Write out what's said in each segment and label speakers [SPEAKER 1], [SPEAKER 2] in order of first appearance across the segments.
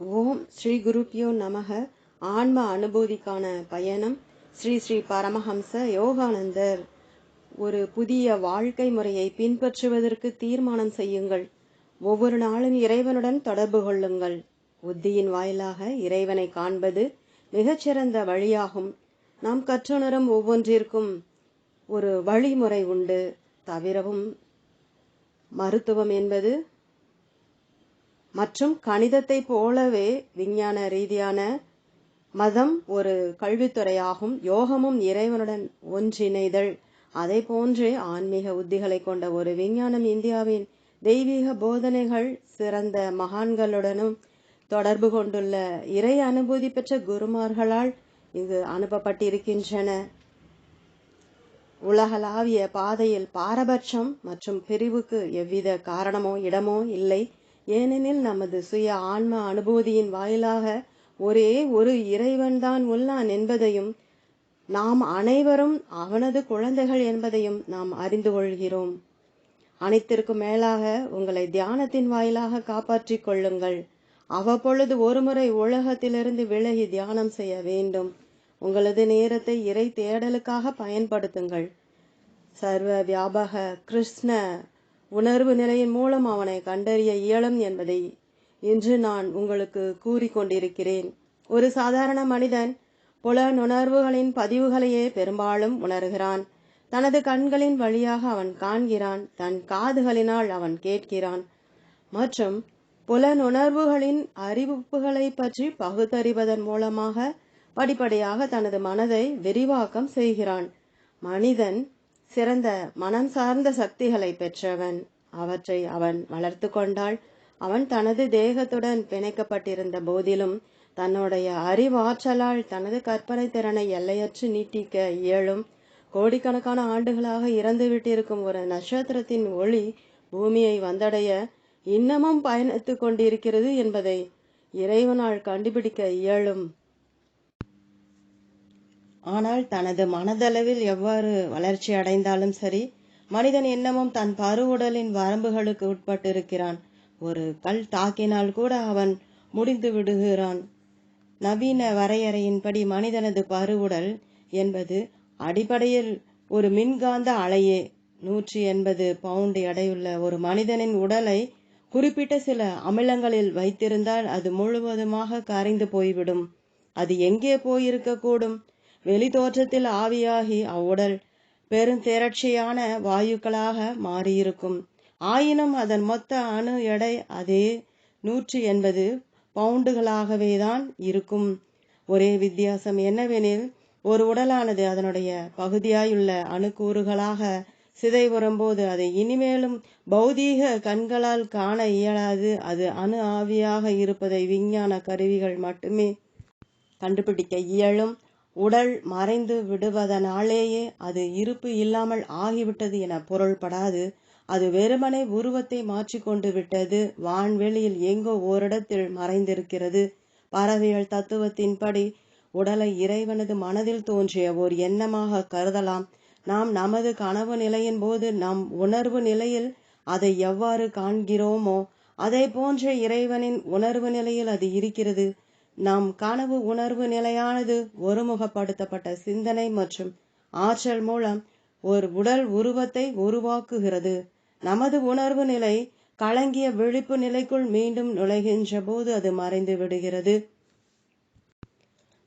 [SPEAKER 1] ஓம் ஸ்ரீ குருப்பியோ நமக. ஆன்ம அனுபூதிக்கான பயணம் ஸ்ரீ ஸ்ரீ பரமஹம்ச யோகானந்தர். ஒரு புதிய வாழ்க்கை முறையை பின்பற்றுவதற்கு தீர்மானம் செய்யுங்கள். ஒவ்வொரு நாளும் இறைவனுடன் தொடர்பு கொள்ளுங்கள். புத்தியின் வாயிலாக இறைவனை காண்பது மிகச்சிறந்த வழியாகும். நாம் கற்றுணரும் ஒவ்வொன்றிற்கும் ஒரு வழிமுறை உண்டு. தவிரவும் மருத்துவம் என்பது மற்றும் கணிதத்தை போலவே விஞ்ஞான ரீதியான மதம் ஒரு கல்வித்துறையாகும். யோகமும் இறைவனுடன் ஒன்றிணைதல். அதை போன்றே ஆன்மீக உத்திகளை கொண்ட ஒரு விஞ்ஞானம் இந்தியாவின் தெய்வீக போதனைகள் சிறந்த மகான்களுடனும் தொடர்பு கொண்டுள்ள இறை அனுபூதி பெற்ற குருமார்களால் இங்கு அனுப்பப்பட்டிருக்கின்றன. உலகளாவிய பாதையில் பாரபட்சம் மற்றும் பிரிவுக்கு எவ்வித காரணமோ இடமோ இல்லை. ஏனெனில் நமது சுய ஆன்ம அனுபூதியின் வாயிலாக ஒரே ஒரு இறைவன்தான் உள்ளான் என்பதையும் நாம் அனைவரும் அவனது குழந்தைகள் என்பதையும் நாம் அறிந்து கொள்கிறோம். அனைத்திற்கும் மேலாக உங்களை தியானத்தின் வாயிலாக காப்பாற்றிக் கொள்ளுங்கள். அவ்வப்பொழுது ஒருமுறை உலகத்திலிருந்து விலகி தியானம் செய்ய வேண்டும். உங்களது நேரத்தை இறை தேடலுக்காக பயன்படுத்துங்கள். சர்வ வியாபக கிருஷ்ண உணர்வு நிலையின் மூலம் அவனை கண்டறிய இயலும் என்பதை இன்று நான் உங்களுக்கு கூறிக்கொண்டிருக்கிறேன். ஒரு சாதாரண மனிதன் புலனுணர்வுகளின் பதிவுகளையே பெரும்பாலும் உணர்கிறான். தனது கண்களின் வழியாக அவன் காண்கிறான். தன் காதுகளினால் அவன் கேட்கிறான். மற்றும் புலனுணர்வுகளின் அறிவிப்புகளை பற்றி பகுத்தறிவதன் மூலமாக படிப்படியாக தனது மனதை விரிவாக்கம் செய்கிறான். மனிதன் சிறந்த மனம் சார்ந்த சக்திகளை பெற்றவன் அவற்றை அவன் வளர்த்து கொண்டால் அவன் தனது தேகத்துடன் பிணைக்கப்பட்டிருந்த போதிலும் தன்னுடைய அறிவாற்றலால் தனது கற்பனை திறனை எல்லையற்று நீட்டிக்க இயலும். கோடிக்கணக்கான ஆண்டுகளாக இறந்துவிட்டிருக்கும் ஒரு நட்சத்திரத்தின் ஒளி பூமியை வந்தடைய இன்னமும் பயணித்து கொண்டிருக்கிறது என்பதை இறைவனால் கண்டுபிடிக்க இயலும். ஆனால் தனது மனதளவில் எவ்வாறு வளர்ச்சி அடைந்தாலும் சரி மனிதன் இன்னமும் தன் பருவுடலின் வரம்புகளுக்கு உட்பட்டிருக்கிறான். ஒரு கல் தாக்கினால் கூட அவன் முடிந்து விடுகிறான். நவீன வரையறையின்படி மனிதனது பருவுடல் என்பது அடிப்படையில் ஒரு மின்காந்த அலையே. நூற்றி எண்பது பவுண்ட் எடையுள்ள ஒரு மனிதனின் உடலை குறிப்பிட்ட சில அமிலங்களில் வைத்திருந்தால் அது முழுவதுமாக கரைந்து போய்விடும். அது எங்கே போயிருக்கக்கூடும்? கூடும் தோற்றத்தில் ஆவியாகி அவ்வுடல் பெருந்திரட்சியான வாயுக்களாக மாறியிருக்கும். ஆயினும் அதன் மொத்த அணு எடை அதே நூற்றி எண்பது பவுண்டுகளாகவே தான் இருக்கும். ஒரே வித்தியாசம் என்னவெனில் ஒரு உடலானது அதனுடைய பகுதியாயுள்ள அணுக்கூறுகளாக சிதைவுறும்போது அதை இனிமேலும் பௌதீக கண்களால் காண இயலாது. அது அணு ஆவியாக இருப்பதை விஞ்ஞான கருவிகள் மட்டுமே கண்டுபிடிக்க இயலும். உடல் மறைந்து விடுவதனாலேயே அது இருப்பு இல்லாமல் ஆகிவிட்டது என பொருள்படாது. அது வெறுமனே உருவத்தை மாற்றிக்கொண்டு விட்டது. வான்வெளியில் எங்கோ ஓரிடத்தில் மறைந்திருக்கிறது. பறவைகள் தத்துவத்தின்படி உடலை இறைவனது மனதில் தோன்றிய ஓர் எண்ணமாக கருதலாம். நாம் நமது கனவு நிலையின் போது நம் உணர்வு நிலையில் அதை எவ்வாறு காண்கிறோமோ அதே போன்ற இறைவனின் உணர்வு நிலையில் அது இருக்கிறது. நம் கனவு உணர்வு நிலையானது ஒருமுகப்படுத்தப்பட்ட சிந்தனை மற்றும் ஆற்றல் மூலம் ஒரு உடல் உருவத்தை உருவாக்குகிறது. நமது உணர்வு நிலை கலங்கிய விழிப்பு நிலைக்குள் மீண்டும் நுழைகின்ற போது அது மறைந்து விடுகிறது.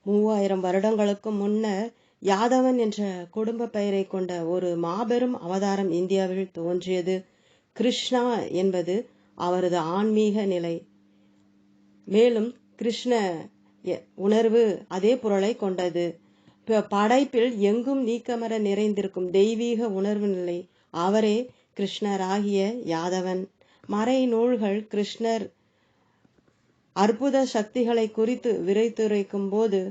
[SPEAKER 1] மூவாயிரம் வருடங்களுக்கு முன்னர் யாதவன் என்ற குடும்ப பெயரை கொண்ட ஒரு மாபெரும் அவதாரம் இந்தியாவில் தோன்றியது. கிருஷ்ணா என்பது அவரது ஆன்மீக நிலை. மேலும் கிருஷ்ண உணர்வு அதே பொருளை கொண்டது. படைப்பில் எங்கும் நீக்கமர நிறைந்திருக்கும் தெய்வீக உணர்வு நிலை. அவரே கிருஷ்ணராகிய யாதவன். மறை நூல்கள் கிருஷ்ணர் அற்புத சக்திகளை குறித்து விரைத்துரைக்கும் போது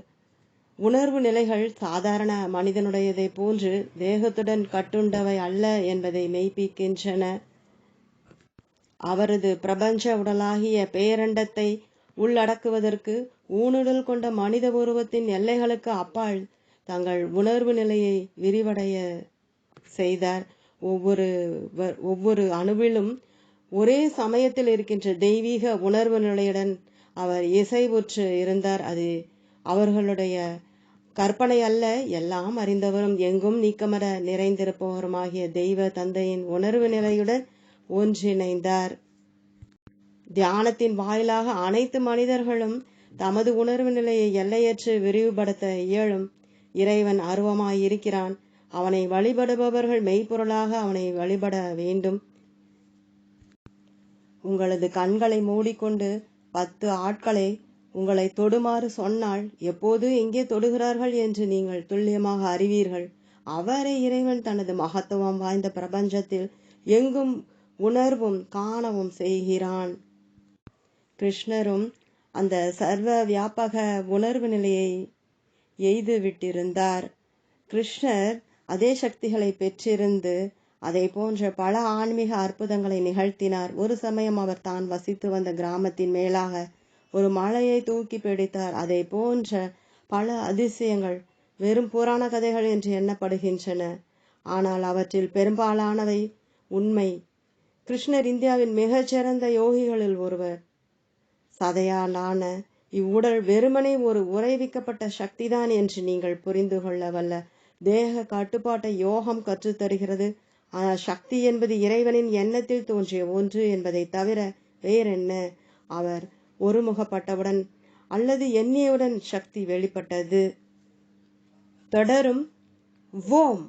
[SPEAKER 1] உணர்வு நிலைகள் சாதாரண மனிதனுடையதை போன்று தேகத்துடன் கட்டுண்டவை அல்ல என்பதை மெய்ப்பிக்கின்றன. அவரது பிரபஞ்ச உடலாகிய பேரண்டத்தை உள்ளடக்குவதற்கு ஊனுடல் கொண்ட மனித உருவத்தின் எல்லைகளுக்கு அப்பால் தங்கள் உணர்வு நிலையை விரிவடைய செய்தார். ஒவ்வொரு ஒவ்வொரு அணுவிலும் ஒரே சமயத்தில் இருக்கின்ற தெய்வீக உணர்வு நிலையுடன் அவர் இசைவுற்று இருந்தார். அது அவர்களுடைய கற்பனை அல்ல எல்லாம் அறிந்தவரும் எங்கும் நீக்கமர நிறைந்திருப்பவருமாகிய தெய்வ தந்தையின் உணர்வு நிலையுடன் ஒன்றிணைந்தார். தியானத்தின் வாயிலாக அனைத்து மனிதர்களும் தமது உணர்வு நிலையை எல்லையற்று விரிவுபடுத்த இயலும். இறைவன் அருவமாயிருக்கிறான். அவனை வழிபடுபவர்கள் மெய்ப்பொருளாக அவனை வழிபட வேண்டும். உங்களது கண்களை மூடிக்கொண்டு பத்து ஆட்களை உங்களை தொடுமாறு சொன்னால் எப்போது எங்கே தொடுகிறார்கள் என்று நீங்கள் துல்லியமாக அறிவீர்கள். அவரை இறைவன் தனது மகத்துவம் வாய்ந்த பிரபஞ்சத்தில் எங்கும் உணர்வும் காணவும் செய்கிறான். கிருஷ்ணரும் அந்த சர்வ வியாபக உணர்வு நிலையை எய்து விட்டிருந்தார். கிருஷ்ணர் அதே சக்திகளை பெற்றிருந்து அதை போன்ற பல ஆன்மீக அற்புதங்களை நிகழ்த்தினார். ஒரு சமயம் அவர் தான் வசித்து வந்த கிராமத்தின் மேலாக ஒரு மலையை தூக்கி பிடித்தார். அதை போன்ற பல அதிசயங்கள் வெறும் புராண கதைகள் என்று எண்ணப்படுகின்றன. ஆனால் அவற்றில் பெரும்பாலானவை உண்மை. கிருஷ்ணர் இந்தியாவின் மிகச்சிறந்த யோகிகளில் ஒருவர். சதையாலான இவ்வுடல் வெறுமனே ஒரு உறைவிக்கப்பட்ட சக்திதான் என்று நீங்கள் புரிந்து கொள்ள வல்ல. தேக கட்டுப்பாட்டை யோகம் கற்றுத்தருகிறது ஆனால் சக்தி என்பது இறைவனின் எண்ணத்தில் தோன்றிய ஒன்று என்பதை தவிர வேறென்ன? அவர் ஒருமுகப்பட்டவுடன் அல்லது எண்ணியவுடன் சக்தி வெளிப்பட்டது. தொடரும். ஓம்.